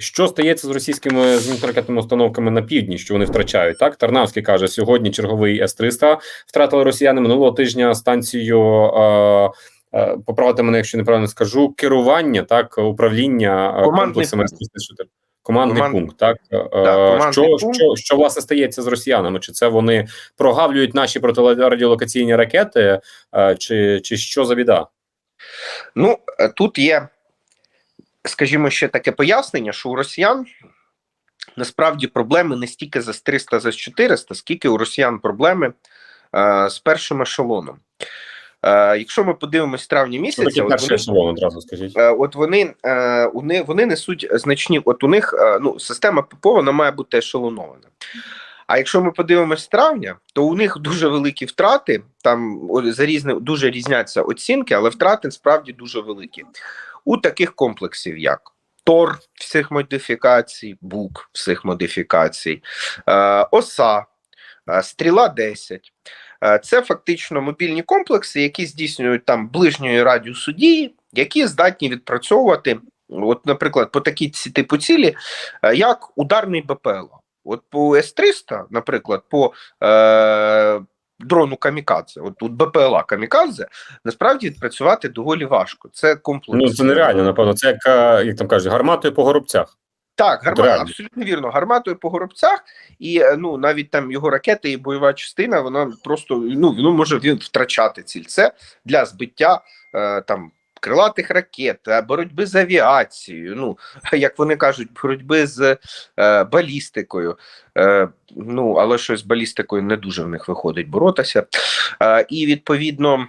Що стається з російськими зенітно-ракетними установками на півдні, що вони втрачають? Так Тарнавський каже, сьогодні черговий С-300 втратили росіяни минулого тижня станцію. Е, е, Поправити мене, якщо неправильно скажу, керування так управління е, комплексами Командний Командний. пункт, так Е, командний що, пункт. що, що власне стається з росіянами? Чи це вони прогавлюють наші протирадіолокаційні ракети, чи, чи що за біда? Ну, тут є, скажімо, ще таке пояснення, що у росіян насправді проблеми не стільки за 300, за 400, скільки у росіян проблеми е, з першим ешелоном. Е, якщо ми подивимось травня Що місяця, от вони, ешелон, одразу скажіть. е, от вони, е, вони, вони несуть значні, от у них е, ну, система ППО вона має бути ешелонована. А якщо ми подивимось травня, то у них дуже великі втрати. Там за різне дуже різняться оцінки, але втрати справді дуже великі у таких комплексів, як Тор всіх модифікацій, Бук всіх модифікацій, е, ОСА, е, Стріла 10. Е, Це фактично мобільні комплекси, які здійснюють там ближньої радіусу дії, які здатні відпрацьовувати, от, наприклад, по такій типу цілі, як ударний БПЛА. От по С-300, наприклад, по е, дрону Камікадзе, от тут БПЛА Камікадзе, насправді відпрацювати доволі важко. Це комплекс. Ну це нереально, напевно. Це як, е, як там кажуть, гарматою по горобцях. Так, гарма, абсолютно вірно. Гарматою по горобцях, і е, ну навіть там його ракети і бойова частина, вона просто ну ну може він втрачати ціль. Це для збиття е, там. Крилатих ракет, е, боротьби з авіацією, ну як вони кажуть, боротьби з е, балістикою. Е, ну але щось з балістикою не дуже в них виходить боротися. Е, і відповідно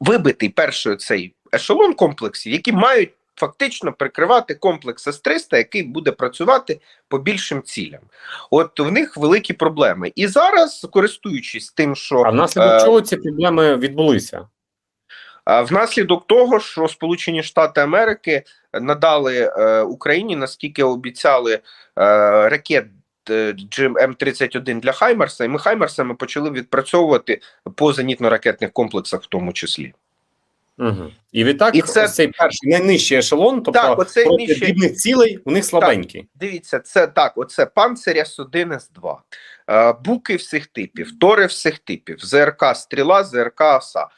вибитий перший цей ешелон комплексів, які мають фактично прикривати комплекс С-300, який буде працювати по більшим цілям. От в них великі проблеми. І зараз, користуючись тим, що А внаслідок Е, чого ці проблеми відбулися? Внаслідок того, що Сполучені Штати Америки надали е, Україні, наскільки обіцяли е, ракет. е, Джим М31 для Хаймерса, і ми Хаймерсами почали відпрацьовувати по зенітно-ракетних комплексах, в тому числі. Угу. І відтак, І це- цей перший найнижчий ешелон, тобто Так, оцей проти нижчий- дрібних цілей, у них слабенький. Дивіться, це так: оце панцирь С1, С2, е, буки всіх типів, тори всіх типів, ЗРК Стріла, ЗРК ОСА.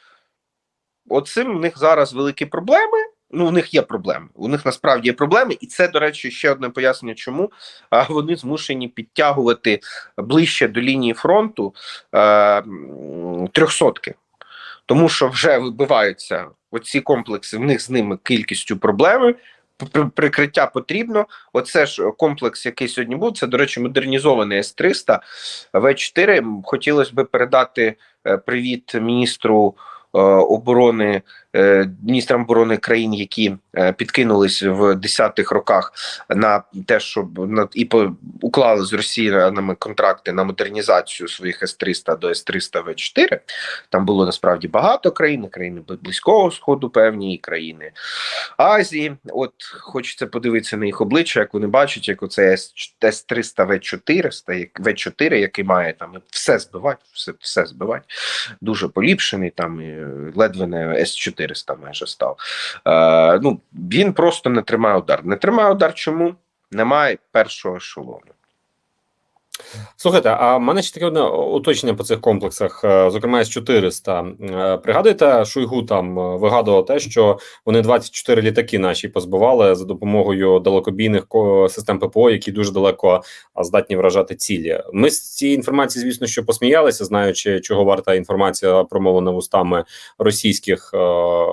Оцим в них зараз великі проблеми. Ну, у них є проблеми. У них насправді є проблеми, і це, до речі, ще одне пояснення, чому вони змушені підтягувати ближче до лінії фронту е, трьохсотки. Тому що вже вибиваються оці комплекси, в них з ними кількістю проблеми. Прикриття потрібно. Оце ж комплекс, який сьогодні був. Це, до речі, модернізований С-300 В4. Хотілося б передати е, привіт міністру оборони, е, міністрам оборони країн, які е, підкинулись в 10-х роках на те, щоб на і по уклали з росіянами контракти на модернізацію своїх С-300 до С-300 В4. Там було насправді багато країн, країни Близького Сходу, певні і країни Азії. От хочеться подивитися на їх обличчя, як вони бачать, як оце С-300 В400, як В4, який має там все збивати, все, все збивати. Дуже поліпшений, там і ледве не С-400 майже став. Е, ну, він просто не тримає удар. Не тримає удар чому? Немає першого ешелону. Слухайте, а в мене ще таке одне уточнення по цих комплексах, е, зокрема С-400. Е, Пригадуєте, Шойгу там е, вигадував те, що вони 24 літаки наші позбивали за допомогою далекобійних ко- систем ППО, які дуже далеко здатні вражати цілі. Ми з цієї інформації, звісно, що посміялися, знаючи, чого варта інформація промовлена вустами російських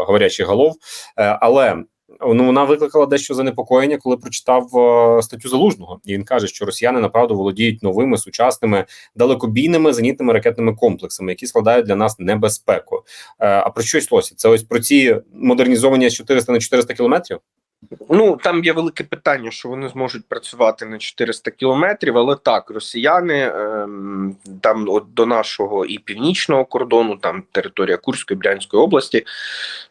говорячих голов. Але ну вона викликала дещо занепокоєння, коли прочитав е, статтю залужного. І він каже, що росіяни направду володіють новими сучасними далекобійними зенітними ракетними комплексами, які складають для нас небезпеку. Е, а про що йшлося? Це ось про ці модернізовані з 400 на 400 кілометрів. Ну там є велике питання, що вони зможуть працювати на 400 кілометрів, але так, росіяни ем, там от до нашого і північного кордону, там територія Курської Брянської області,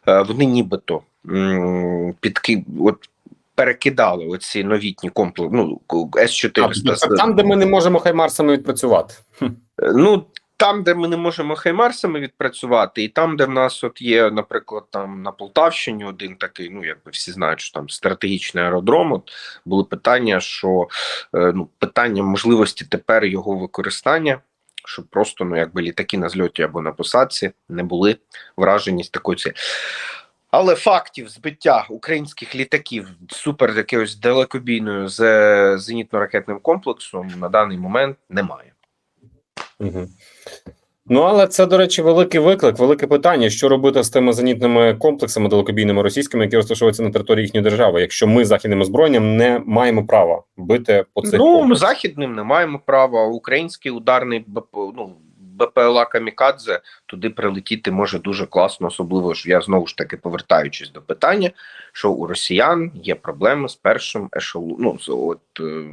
е, вони нібито м, підки, от перекидали оці новітні комплекси, ну С 400 А, там, де ми не можемо хаймарсами відпрацювати. Ну там, де ми не можемо хаймарсами відпрацювати, і там, де в нас от є, наприклад, там на Полтавщині один такий, ну якби всі знають, що там стратегічний аеродром. От були питання, що е, ну питання можливості тепер його використання, щоб просто ну якби літаки на зльоті або на посадці не були вражені з такої цієї. Але фактів збиття українських літаків супер якоюсь далекобійною з е, зенітно-ракетним комплексом на даний момент немає. Угу. Ну, але це, до речі, великий виклик, велике питання, що робити з тими зенітними комплексами далекобійними російськими, які розташовуються на території їхньої держави, якщо ми західними зброєнням не маємо права бити по цих Ну, комплексах. західним не маємо права. Український ударний БП, ну, БПЛА Камікадзе туди прилетіти може дуже класно, особливо ж я знову ж таки повертаючись до питання, що у росіян є проблеми з першим ешелоном, ну, з от, е,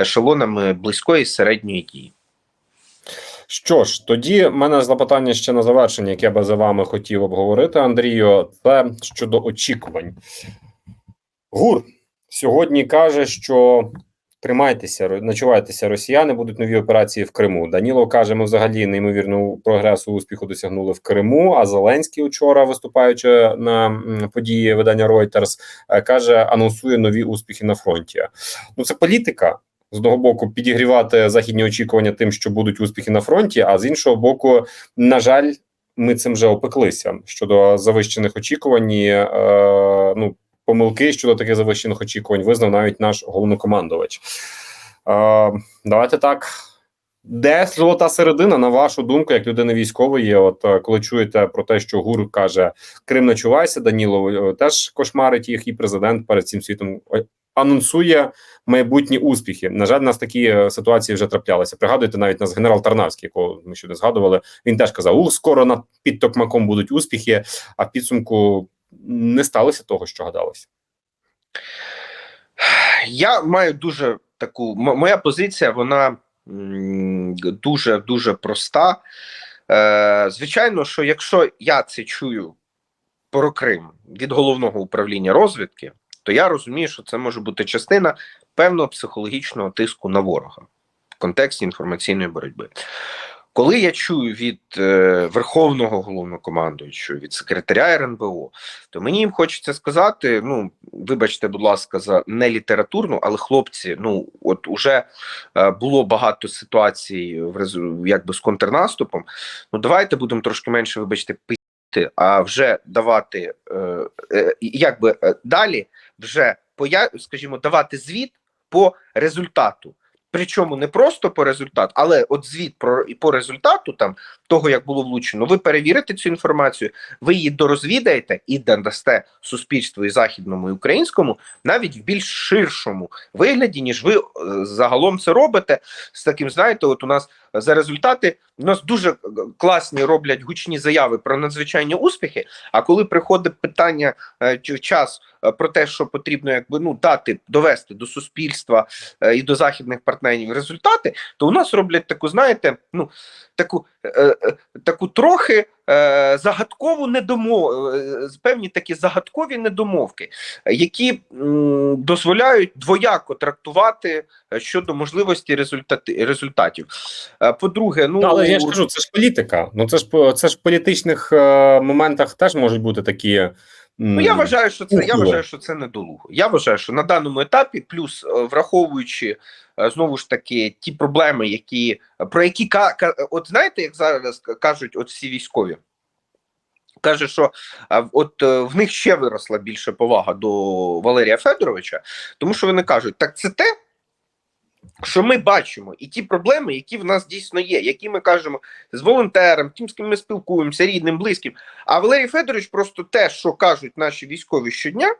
ешелонами близької і середньої дії. Що ж, тоді в мене запитання ще на завершення, яке би за вами хотів обговорити, Андрію. Це щодо очікувань. ГУР сьогодні каже, що тримайтеся, ночувайтеся, росіяни будуть нові операції в Криму. Данілов каже, ми взагалі неймовірну прогресу успіху досягнули в Криму. А Зеленський вчора, виступаючи на події видання Reuters, е, каже, анонсує нові успіхи на фронті. Ну це політика. З одного боку, підігрівати західні очікування тим, що будуть успіхи на фронті, а з іншого боку, на жаль, ми цим вже опеклися щодо завищених очікувань. Е, ну, помилки щодо таких завищених очікувань визнав навіть наш головнокомандувач. Е, давайте так. Де золота середина, на вашу думку, як людини військової? От е, коли чуєте про те, що ГУР каже Крим начувайся, Данілов е, теж кошмарить їх, і президент перед цим світом е, анонсує майбутні успіхи. На жаль, у нас такі е, ситуації вже траплялися. Пригадуєте, навіть нас генерал Тарнавський, якого ми щойно згадували. Він теж казав: у скоро на під Токмаком будуть успіхи. А в підсумку не сталося того, що гадалося. Я маю дуже таку моя позиція, вона дуже дуже проста. Е, звичайно, що якщо я це чую про Крим від головного управління розвідки, то я розумію, що це може бути частина певного психологічного тиску на ворога в контексті інформаційної боротьби. Коли я чую від е, верховного головнокомандуючого, від секретаря РНБО, то мені їм хочеться сказати: ну, вибачте, будь ласка, за нелітературну, але хлопці, ну от уже е, було багато ситуацій в якби з контрнаступом. Ну давайте будемо трошки менше, вибачте, а вже давати е, е, якби е, далі вже скажімо, давати звіт по результату. Причому не просто по результату, але от звіт про і по результату там того, як було влучено, ви перевірите цю інформацію, ви її дорозвідаєте і додасте суспільству і західному і українському навіть в більш ширшому вигляді, ніж ви загалом це робите. З таким, знаєте, от у нас за результати у нас дуже е, класні роблять гучні заяви про надзвичайні успіхи. А коли приходить питання е, чи час е, про те, що потрібно якби ну дати довести до суспільства і до західних партнерів результати, то у нас роблять таку, знаєте, ну таку таку трохи е, загадкову недомов, е, певні такі загадкові недомовки, е, які дозволяють двояко трактувати е, щодо можливості результати, результатів. Е, По-друге, ну але я ж кажу, це ж політика. Ну це ж це ж в політичних е, моментах теж можуть бути такі. Ну, я вважаю, що це я вважаю, що це недолуго. Я вважаю, що на даному етапі, плюс е, враховуючи е, знову ж таки ті проблеми, які про які от знаєте, як зараз кажуть, от всі військові. Каже, що от е, в них ще виросла більше повага до Валерія Федоровича, тому що вони кажуть, так це те, що ми бачимо, і ті проблеми, які в нас дійсно є, які ми кажемо з волонтером, тим, з ким ми спілкуємося, рідним, близьким. А Валерій Федорович просто те, що кажуть наші військові щодня,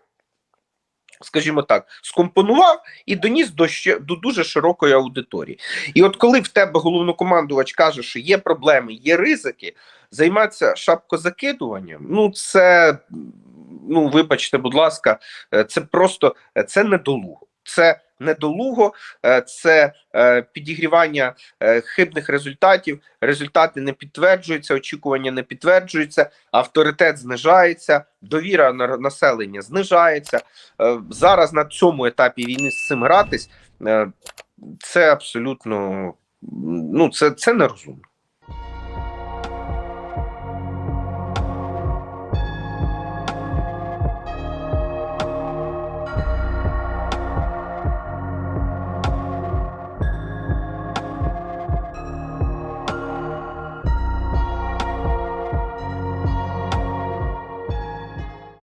скажімо так, скомпонував і доніс до ще до дуже широкої аудиторії. І от коли в тебе головнокомандувач каже, що є проблеми, є ризики, займатися шапкозакидуванням, ну це ну вибачте, будь ласка, е, це просто е, це недолуго. Це недолуго, е, це е, підігрівання е, хибних результатів. Результати не підтверджуються, очікування не підтверджуються, авторитет знижається, довіра на- населення знижається. Зараз на цьому етапі війни з цим гратись це абсолютно ну це, це нерозумно.